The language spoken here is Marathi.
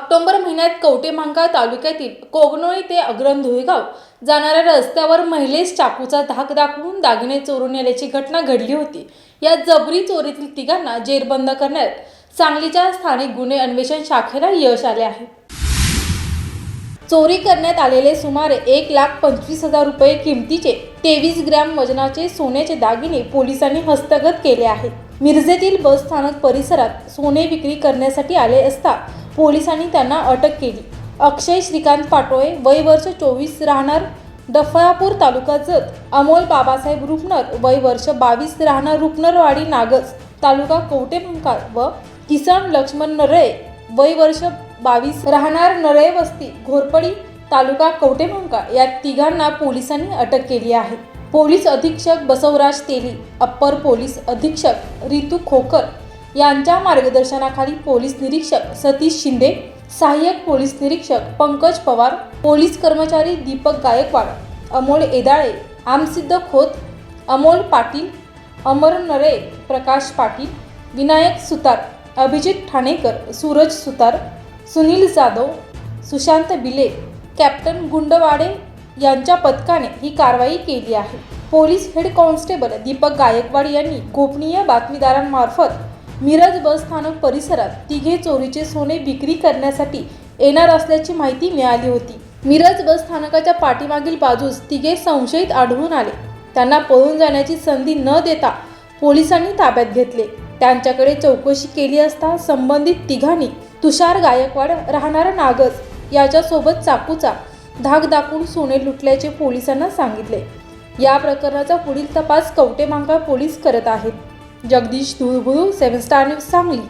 महिन्यात कवटेमांका तालुक्यातील कोगनोळी ते अग्रन धुळगाव जाणाऱ्या रस्त्यावर महिलेस चाकूचा धाक दाखवून दागिने चोरून नेल्याची घटना घडली होती. या जबरी चोरीतील तिघांना जेरबंद करण्यात सांगलीच्या स्थानिक गुन्हे अन्वेषण शाखेला यश आले आहे. चोरी करण्यात आलेले सुमारे एक लाख पंचवीस हजार रुपये किमतीचे तेवीस ग्रॅम वजनाचे सोन्याचे दागिने पोलिसांनी हस्तगत केले आहेत. मिरजेतील बस स्थानक परिसरात सोने विक्री करण्यासाठी आले असता पोलिसांनी त्यांना अटक केली. अक्षय श्रीकांत पाटोळे वय वर्ष चोवीस राहणार डफळापूर तालुका जत. अमोल बाबासाहेब रुपनर वय वर्ष बावीस राहणार रुपनरवाडी नागज तालुका कवटेमंकाळ व किसन लक्ष्मण नरळे वय वर्ष बावीस राहणार नरळे वस्ती घोरपडी तालुका कवटेमंका या तिघांना पोलिसांनी अटक केली आहे. पोलीस अधीक्षक बसवराज तेली अप्पर पोलीस अधीक्षक रितू खोकर यांच्या मार्गदर्शनाखाली पोलीस निरीक्षक सतीश शिंदे सहाय्यक पोलीस निरीक्षक पंकज पवार पोलीस कर्मचारी दीपक गायकवाड अमोल एदाळे आमसिद्ध खोत अमोल पाटील अमर नरे प्रकाश पाटील विनायक सुतार अभिजित ठाणेकर सूरज सुतार सुनील जाधव सुशांत बिले कॅप्टन गुंडवाडे यांच्या पथकाने ही कारवाई केली आहे. Police head constable Deepak Gaikwad यांनी गोपनीय बातमीदारांमार्फत मिरज बस स्थानक परिसरात तिघे चोरीचे सोने विक्री करण्यासाठी येणार असल्याची माहिती मिळाली होती. मिरज बस स्थानकाच्या पाठीमागील बाजूस तिघे संशयित आढळून आले. त्यांना पळून जाण्याची संधी न देता पोलिसांनी ताब्यात घेतले. त्यांच्याकडे चौकशी केली असता संबंधित तिघांनी तुषार गायकवाड राहणारा नागज याच्यासोबत चाकूचा धाक दाखवून सोने लुटल्याचे पोलिसांना सांगितले. या प्रकरणाचा पुढील तपास कवटेमांका पोलीस करत आहेत. Jagdish Dhulgulu seven star news Sangli.